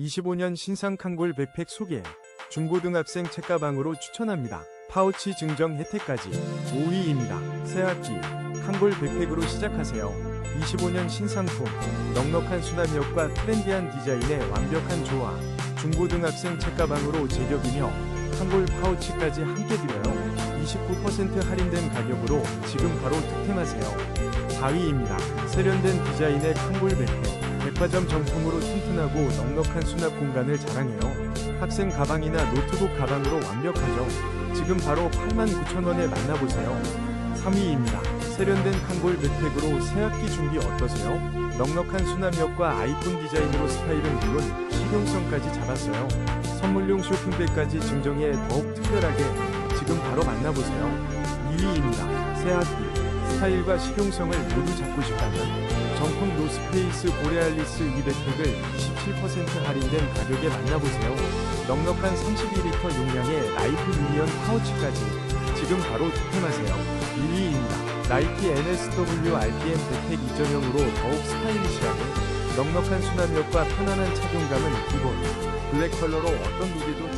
25년 신상 칸골 백팩 소개. 중고등학생 책가방으로 추천합니다. 파우치 증정 혜택까지 5위입니다. 새학기 칸골 백팩으로 시작하세요. 25년 신상품, 넉넉한 수납력과 트렌디한 디자인의 완벽한 조화. 중고등학생 책가방으로 제격이며 칸골 파우치까지 함께 드려요. 29% 할인된 가격으로 지금 바로 득템하세요. 4위입니다. 세련된 디자인의 칸골 백팩. 백화점 정품으로 튼튼하고 넉넉한 수납 공간을 자랑해요. 학생 가방이나 노트북 가방으로 완벽하죠. 지금 바로 89,000원에 만나보세요. 3위입니다. 세련된 칸골 백팩으로 새학기 준비 어떠세요? 넉넉한 수납력과 아이폰 디자인으로 스타일은 물론 실용성까지 잡았어요. 선물용 쇼핑백까지 증정해 더욱 특별하게 지금 바로 만나보세요. 2위입니다. 새학기 스타일과 실용성을 모두 잡고 싶다면 정품 노스페이스 보레알리스 이 백팩을 27% 할인된 가격에 만나보세요. 넉넉한 32리터 용량의 라이프 미니언 파우치까지 지금 바로 득템하세요. 1위입니다. 나이키 NSW RPM 백팩 2.0으로 더욱 스타일리시하게 넉넉한 수납력과 편안한 착용감은 기본 블랙 컬러로 어떤 무게도